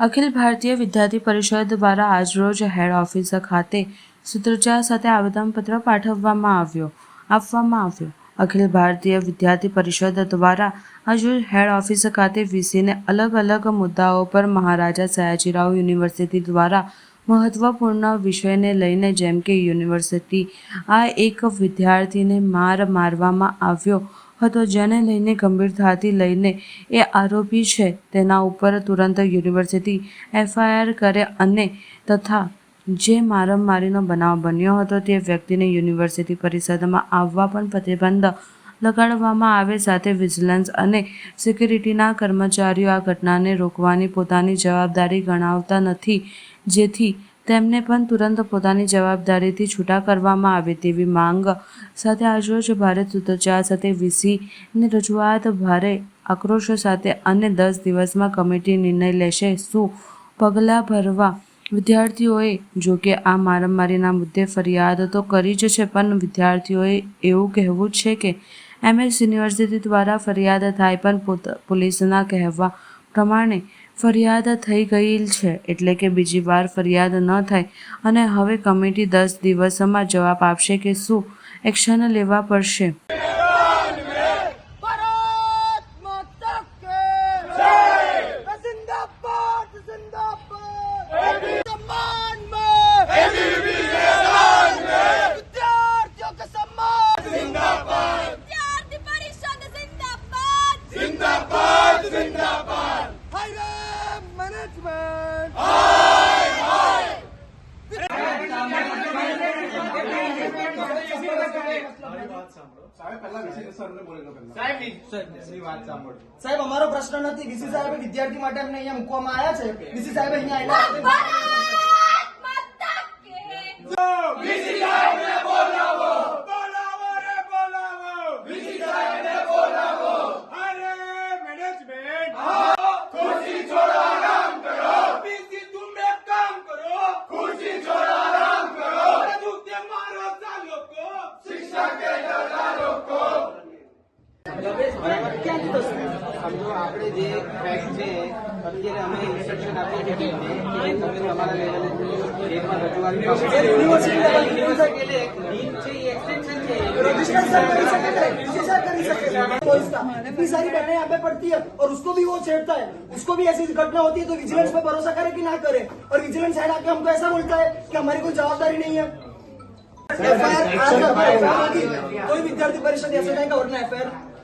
અખિલ ભારતીય વિદ્યાર્થી પરિષદ દ્વારા આજરોજ હેડ ઓફિસ ખાતે સૂત્રોચ્ચાર સાથે આવેદનપત્ર પાઠવવામાં આવ્યો, આપવામાં આવ્યો. અખિલ ભારતીય વિદ્યાર્થી પરિષદ દ્વારા આજરોજ હેડ ઓફિસ ખાતે વીસીને અલગ અલગ મુદ્દાઓ પર મહારાજા સયાજીરાવ યુનિવર્સિટી દ્વારા મહત્વપૂર્ણ વિષયને લઈને જેમ કે યુનિવર્સિટી આ એક વિદ્યાર્થીને માર મારવામાં આવ્યો હતો જેને લઈને ગંભીરતાથી લઈને એ આરોપી છે, તેના ઉપર તુરંત યુનિવર્સિટી એફઆઈઆર કરે અને તથા જે મારમારીનો બનાવ બન્યો હતો તે વ્યક્તિને યુનિવર્સિટી પરિષદમાં આવવા પણ પ્રતિબંધ લગાડવામાં આવે, સાથે વિજિલન્સ અને સિક્યુરિટીના કર્મચારીઓ આ ઘટનાને રોકવાની પોતાની જવાબદારી ગણાવતા નથી, જેથી તેમને પણ તુરંત પોતાની જવાબદારીથી છૂટા કરવામાં આવે તેવી માંગ સાથે આજરોજ ભારે સૂત્રોચ્ચાર સાથે વીસીની રજૂઆત ભારે આક્રોશ સાથે અને દસ દિવસમાં કમિટી નિર્ણય લેશે. શું પગલાં ભરવા વિદ્યાર્થીઓએ જો કે આ મારામારીના મુદ્દે ફરિયાદ તો કરી જ છે, પણ વિદ્યાર્થીઓએ એવું કહેવું છે કે એમએસ યુનિવર્સિટી દ્વારા ફરિયાદ થાય પણ પોલીસના કહેવા પ્રમાણે ફરિયાદ થઈ ગઈ છે, એટલે કે બીજી વાર ફરિયાદ ન થાય. અને હવે કમિટી દસ દિવસમાં જવાબ આપશે કે શું એક્શન લેવા પડશે. સાહેબ અમારો પ્રશ્ન નથી. વીસી સાહેબ વિદ્યાર્થી માટે અમને અહીંયા મૂકવામાં આવ્યા છે. વીસી સાહેબ અહીંયા સમજો આપણે જે ફેક્ટ છે અત્યારે અમે ઇન્સ્ટ્રક્શન આપીએ છીએ ટીમને કે તમે તમારા લેવલે સ્ટેટમાં રજૂઆત કરો. યુનિવર્સિટી એટલે ડીન છે એ એક્સટેન્શન છે रजिस्ट्रेशन कर सकते हैं वीसी साहब कर ही सकते हैं तो इसका इतनी सारी घटनाएं यहाँ पे पड़ती है और उसको भी वो छेड़ता है उसको भी ऐसी घटना होती है तो विजिलेंस पे भरोसा करे कि ना करे और विजिलेंस साइड आके हमको ऐसा बोलता है कि हमारी कोई जवाबदारी नहीं है एफआईआर होगी कोई विद्यार्थी परिषद ऐसे जाएगा वरना एफआईआर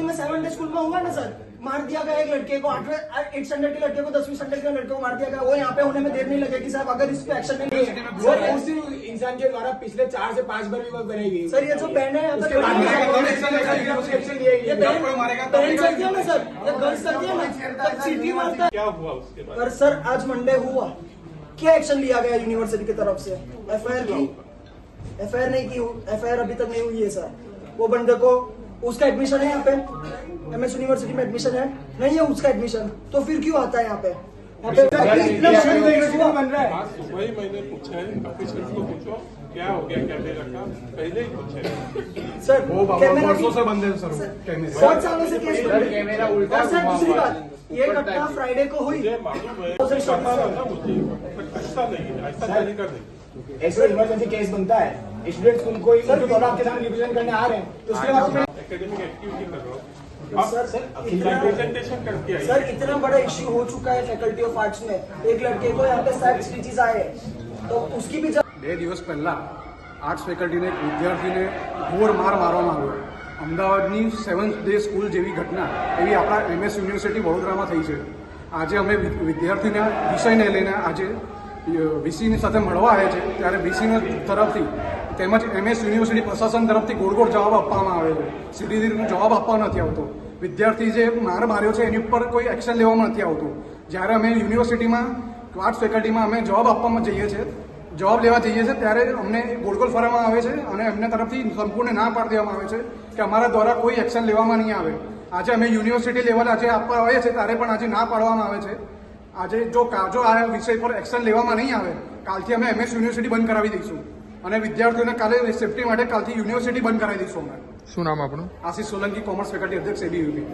सर में सेवन डे स्कूल में हुआ ना सर मार दिया गया एक लड़के को आठवें एट स्टैंडर्ड के लड़के को दसवीं स्टैंडर्ड के लड़के को मार दिया गया। वो यहाँ पे होने में देर नहीं लगेगी साहब अगर इस पे एक्शन नहीं सर उसी इंसान के द्वारा पिछले चार से पाँच बार विभाग बनाई सर ये जो बैंड है लिया सर ये गर्ल्स कर दिया ना तब सीटी मारता क्या हुआ उसके बाद? पर सर आज मंडे हुआ। क्या एक्शन लिया गया यूनिवर्सिटी की तरफ़ से? एफआईआर की एफआईआर नहीं की एफआईआर अभी तक नहीं हुई है सर वो बंदे को उसका एडमिशन है यहाँ पे? एमएस यूनिवर्सिटी में एडमिशन है? नहीं है उसका एडमिशन तो फिर क्यों आता है यहाँ पे? यहाँ पे इतना बड़ा यूनिवर्सिटी में बन रहा है? ही मैंने पूछा है ऑफिसर्स को पूछो क्या हो गया कैमरे का पहले ही पूछा सर कैमरा की- से बंद है सर कैमरे बहुत सालों से केस कैमरा उल्टा सर दूसरी बात ये घटना फ्राइडे को हुई। मालूम है ऐसा नहीं है ऐसा ऐसे इमरजेंसी केस बनता है। स्टूडेंट्स उनको आपके सामने रिप्रेजेंट करने आ रहे हैं तो उसके बाद में एकेडमिक एक्टिविटी कर रहा हूँ सर, आप इतना- प्रेजेंटेशन करके आइए सर इतना बड़ा इश्यू हो चुका है फैकल्टी ऑफ आर्ट्स में एक लड़के को यहाँ पे साइड स्टिचेस आए हैं। तो उसकी भी जब બે દિવસ પહેલાં આર્ટ્સ ફેકલ્ટીને એક વિદ્યાર્થીને ઘોર માર મારવામાં આવ્યો અમદાવાદની સેવન્થ ડે સ્કૂલ જેવી ઘટના એવી આપણા એમએસ યુનિવર્સિટી વડોદરામાં થઈ છે આજે અમે વિ- વિદ્યાર્થીના વિષયને લઈને આજે વીસીની સાથે મળવા આવ્યા છે ત્યારે વીસીના તરફથી તેમજ એમએસ યુનિવર્સિટી પ્રશાસન તરફથી ગોળ ગોળ જવાબ આપવામાં આવે છે સીધી સીધો જવાબ આપવા નથી આવતો. વિદ્યાર્થી જે માર માર્યો છે, એની ઉપર કોઈ એક્શન લેવામાં નથી આવતું. જ્યારે અમે યુનિવર્સિટીમાં આર્ટ્સ ફેકલ્ટીમાં અમે જવાબ આપવામાં જઈએ છીએ જવાબ લેવા જઈએ છીએ ત્યારે અમને બોલકોલ ફરવામાં આવે છે અને એમને તરફથી સંપૂર્ણ ના પાડી દેવામાં આવે છે કે અમારા દ્વારા કોઈ એક્શન લેવામાં નહીં આવે. આજે અમે યુનિવર્સિટી લેવલ આજે આપવા આવીએ છીએ, ત્યારે પણ આજે ના પાડવામાં આવે છે. આજે જો કા- જો આ વિષય પર એક્શન લેવામાં નહીં આવે, કાલથી અમે એમએસ યુનિવર્સિટી બંધ કરાવી દઈશું. અને વિદ્યાર્થીઓને કાલે સેફટી માટે કાલથી યુનિવર્સિટી બંધ કરાવી દઈશું અમે. શું નામ આપણું આશીષ સોલંકી કોમર્સ ફેકલ્ટી અધ્યક્ષ એબીયુપી